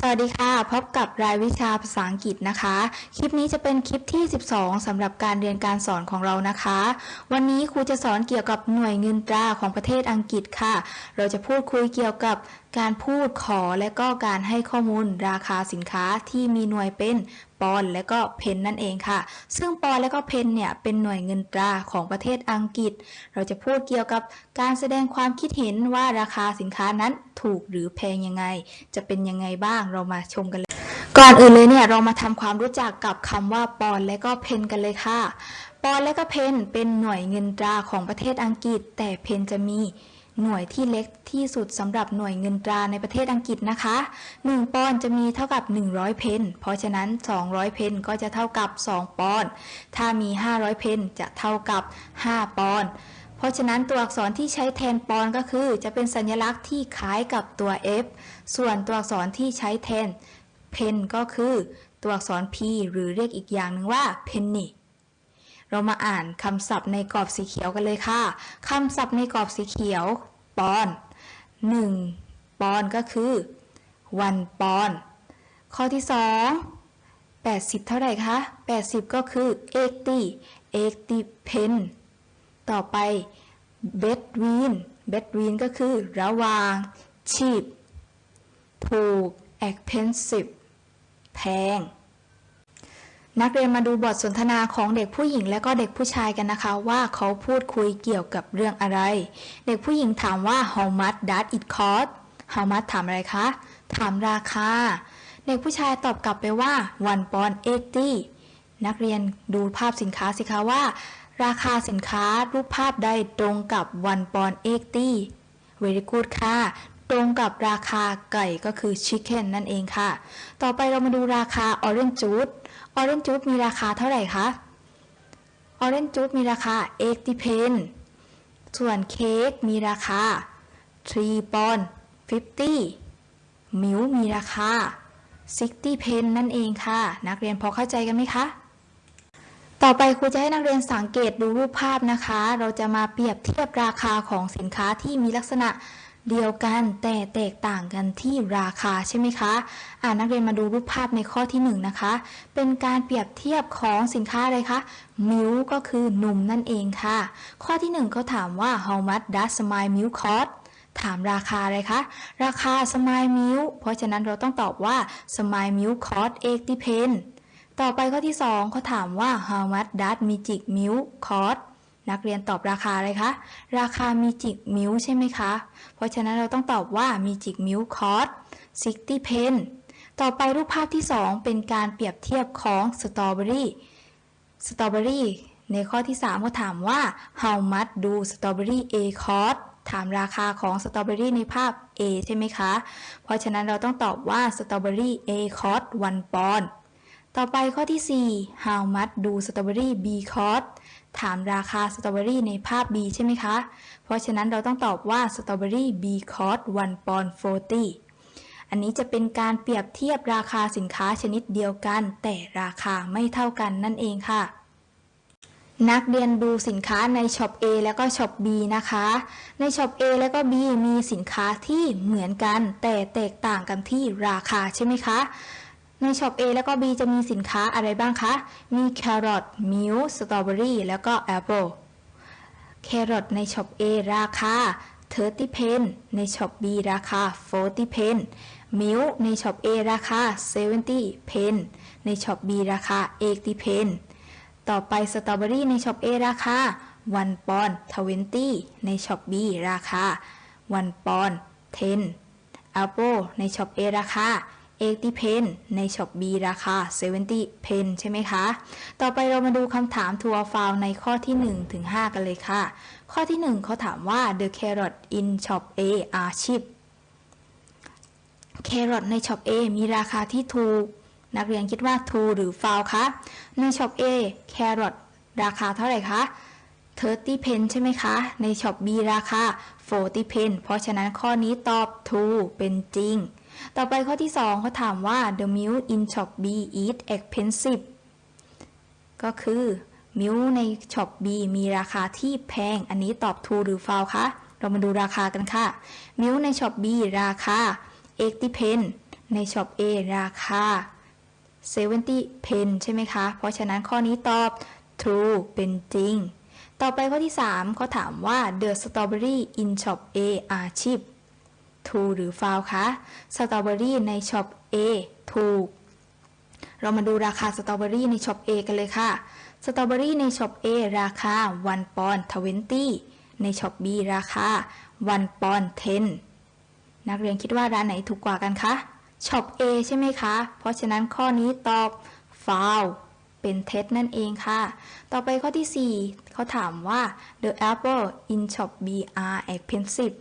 สวัสดีค่ะ พบกับรายวิชาภาษาอังกฤษนะคะ คลิปนี้จะเป็นคลิปที่ 12สำหรับการเรียนการสอนของเรานะคะ วันนี้ครูจะสอนเกี่ยวกับหน่วยเงินตราของประเทศอังกฤษค่ะ เราจะพูดคุยเกี่ยวกับการพูดขอและก็การให้ข้อมูลราคาสินค้าที่มีหน่วยเป็นปอนและก็เพนนั่นเองค่ะ ซึ่งปอนและก็เพนเนี่ยเป็นหน่วยเงินตราของประเทศอังกฤษ เราจะพูดเกี่ยวกับการแสดงความคิดเห็นว่าราคาสินค้านั้นถูกหรือแพงยังไง จะเป็นยังไงบ้างเรามาชมกันเลย ก่อนอื่นเลยเนี่ยเรามาทำความรู้จักกับคำว่าปอนและก็เพนกันเลยค่ะ ปอนและก็เพนเป็นหน่วยเงินตราของประเทศอังกฤษ แต่เพนจะมี หน่วยที่เล็กที่สุดสำหรับหน่วยเงินตราในประเทศอังกฤษนะคะ 1 ปอนด์จะมีเท่ากับ 100 เพน เพราะฉะนั้น 200 เพนก็จะเท่ากับ 2 ปอนด์ ถ้ามี 500 เพนจะเท่ากับ 5 ปอนด์ เพราะฉะนั้นตัวอักษรที่ใช้แทนปอนด์ก็คือ จะเป็นสัญลักษณ์ที่คล้ายกับตัว F ส่วนตัวอักษรที่ใช้แทนเพนก็คือ ตัวอักษร P หรือเรียกอีกอย่างหนึ่งว่า penny เรามาอ่านคำศัพท์ในกรอบสีเขียวกันเลยค่ะคำศัพท์ในกรอบสีเขียว ปอนหนึ่งปอนก็คือ วันปอน ข้อที่สอง80เท่าไหร่คะ80ก็คือ80 80 pen ต่อไป between between ก็คือ ระหว่าง cheap ถูก expensive แพง นักเรียนมาดูบทสนทนาของเด็กผู้หญิงและก็เด็กผู้ชายกันนะคะ ว่าเขาพูดคุยเกี่ยวกับเรื่องอะไร เด็กผู้หญิงถามว่า how much does it cost how much ถามอะไรคะ ถามราคา เด็กผู้ชายตอบกลับไปว่า one pound eighty นักเรียนดูภาพสินค้าสิคะว่า ราคาสินค้ารูปภาพใดตรงกับ one pound eighty very good ค่ะตรงกับราคาไก่ก็คือ chicken นั่นเองค่ะ ต่อไปเรามาดูราคา orange juice orange juice มีราคาเท่าไหร่คะ orange juice มีราคา80 pen ส่วนเค้กมีราคา3 pound 50มิลมีราคา60 pen นั่นเองค่ะ นักเรียนพอเข้าใจกันไหมคะต่อไปครูจะให้นักเรียนสังเกตดูรูปภาพนะคะ เราจะมาเปรียบเทียบราคาของสินค้าที่มีลักษณะ เดียวกันแต่แตกต่างกันที่ราคาใช่ไหมคะอ่านักเรียนมาดูรูปภาพในข้อที่1นนะคะ เป็นการเปรียบเทียบของสินค้าอะไรคะมิลก็คือนมนั่นเองค่ะ ข้อที่1เขาถามว่า how much does smile milk cost ถามราคาอะไรคะ ราคา smile milk เพราะฉะนั้นเราต้องตอบว่า smile milk cost 80 pen ต่อไปข้อที่2เขาถามว่า how much does magic milk cost นักเรียนตอบราคาอะไรคะ ราคามีจิกมิลใช่ไหมคะ เพราะฉะนั้นเราต้องตอบว่ามีจิกมิลคอส60เพนต่อไปรูปภาพที่ 2 เป็นการเปรียบเทียบของสตรอเบอรี่สตรอเบอรี่ในข้อที่3เขาถามว่า how much do strawberry A cost ถามราคาของสตรอเบอรี่ในภาพ A ใช่ไหมคะ เพราะฉะนั้นเราต้องตอบว่าสตรอเบอรี่ A cost 1ปอนด์ต่อไปข้อที่ 4 how much do strawberry B cost ถามราคาสตรอเบอรี่ในภาพ B ใช่ไหมคะ เพราะฉะนั้นเราต้องตอบว่าสตรอเบอรี่ B cost 1 pound 40 อันนี้จะเป็นการเปรียบเทียบราคาสินค้าชนิดเดียวกัน แต่ราคาไม่เท่ากันนั่นเองค่ะ นักเรียนดูสินค้าในช็อป A แล้วก็ช็อป B นะคะ ในช็อป A แล้วก็ B มีสินค้าที่เหมือนกัน แต่แตกต่างกันที่ราคาใช่ไหมคะ ในช็อป A แล้วก็ B จะมีสินค้าอะไรบ้างคะ มีแครอทมิลสตรอเบอรี่แล้วก็แอปเปิลแครอทในช็อป A ราคา 30 เพนในช็อป B ราคา 40 เพนมิลในช็อป A ราคา 70 เพนในช็อป B ราคา 80 เพนต่อไปสตรอเบอรี่ในช็อป A ราคา 1 ปอนด์20 ในช็อป B ราคา 1 ปอนด์10แอปเปิลในช็อป A ราคา 80เพนในช็อป B ราคา 70เพนใช่ไหมคะ ต่อไปเรามาดูคำถามทัวร์ฟาวในข้อที่ 1 ถึง 5 กันเลยค่ะ ข้อที่ 1 เขาถามว่า the carrot in shop A are cheap แครอทในช็อป A มีราคาที่ถูก นักเรียนคิดว่าถูกหรือฟาวคะ ในช็อป A แครอทราคาเท่าไหร่คะ30เพนใช่ไหมคะ ในช็อป B ราคา 40เพนเพราะฉะนั้นข้อนี้ตอบถูกเป็นจริง ต่อไปข้อที่ 2เขาถามว่า the milk in shop B is expensive ก็คือมิลในช็อป B มีราคาที่แพง อันนี้ตอบถูหรือฟาวคะ เรามาดูราคากันค่ะ มิลในช็อป B ราคา80เพนในช็อป A ราคา70 pen ใช่ไหมคะ เพราะฉะนั้นข้อนี้ตอบ true เป็นจริง ต่อไปข้อที่ 3 เขาถามว่า the strawberry in shop A are cheap true หรือ false คะสตรอเบอรี่ในช็อป A ถูก เรามาดูราคาสตรอเบอรี่ในช็อป A กันเลยค่ะ สตรอเบอรี่ในช็อป A ราคา 1 ปอนด์20 ในช็อป B ราคา 1 ปอนด์10 นักเรียนคิดว่าร้านไหนถูกกว่ากันคะ ช็อป A ใช่ไหมคะ เพราะฉะนั้นข้อนี้ตอบ foul เป็นเท็จนั่นเองค่ะ ต่อไปข้อที่ 4 เขาถามว่า the apple in shop B are expensive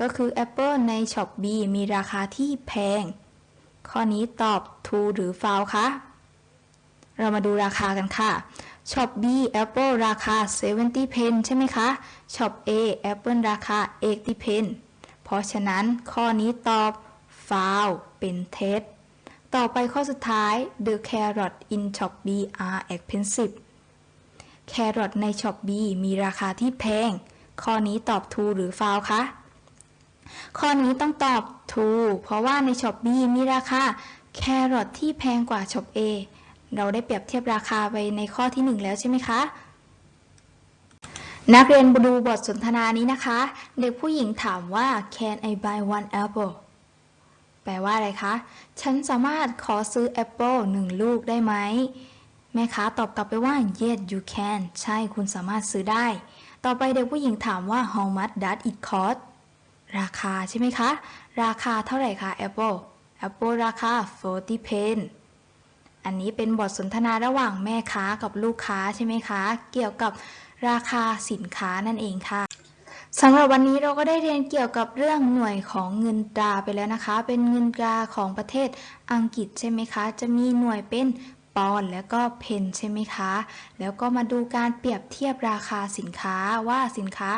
ก็คือแอปเปิลในช็อป B มีราคาที่แพง ข้อนี้ตอบ true หรือ false คะ เรามาดูราคากันค่ะช็อป B Apple ราคา 70 pen ใช่ไหมคะช็อป A Apple ราคา 80 pen เพราะฉะนั้นข้อนี้ตอบ foul เป็นเท็จ ต่อไปข้อสุดท้าย the carrot in shop B are expensive แครอทในช็อป B มีราคาที่แพง ข้อนี้ตอบ true หรือ false คะ ข้อนี้ต้องตอบ true เพราะว่าในช็อป B มีราคาแครอทที่แพงกว่าช็อป A เราได้เปรียบเทียบราคาไปในข้อที่ 1 แล้วใช่ไหมคะ นักเรียนดูบทสนทนานี้นะคะ เด็กผู้หญิงถามว่า can I buy one apple แปลว่าอะไรคะ ฉันสามารถขอซื้อแอปเปิลหนึ่งลูกได้ไหม แม่ค้าตอบกลับไปว่า yes you can ใช่คุณสามารถซื้อได้ ต่อไปเด็กผู้หญิงถามว่า how much does it cost ราคาใช่ไหมคะ ราคาเท่าไหร่คะแอปเปิลแอปเปิลราคา 40 pen อันนี้เป็นบทสนทนาระหว่างแม่ค้ากับลูกค้าใช่ไหมคะ เกี่ยวกับราคาสินค้านั่นเองค่ะสำหรับวันนี้เราก็ได้เรียนเกี่ยวกับเรื่องหน่วยของเงินตราไปแล้วนะคะ เป็นเงินตราของประเทศอังกฤษใช่ไหมคะ จะมีหน่วยเป็นปอนแล้วก็เพนใช่ไหมคะ แล้วก็มาดูการเปรียบเทียบราคาสินค้าว่าสินค้า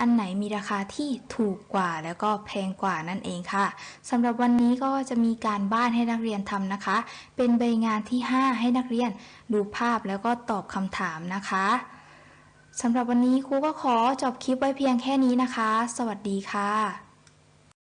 อันไหนมีราคาที่ถูกกว่าแล้วก็แพงกว่านั่นเองค่ะสำหรับวันนี้ก็จะมีการบ้านให้นักเรียนทำนะคะ เป็นใบงานที่ 5 ให้นักเรียนดูภาพแล้วก็ตอบคำถามนะคะสำหรับวันนี้ครูก็ขอจบคลิปไว้เพียงแค่นี้นะคะ สวัสดีค่ะ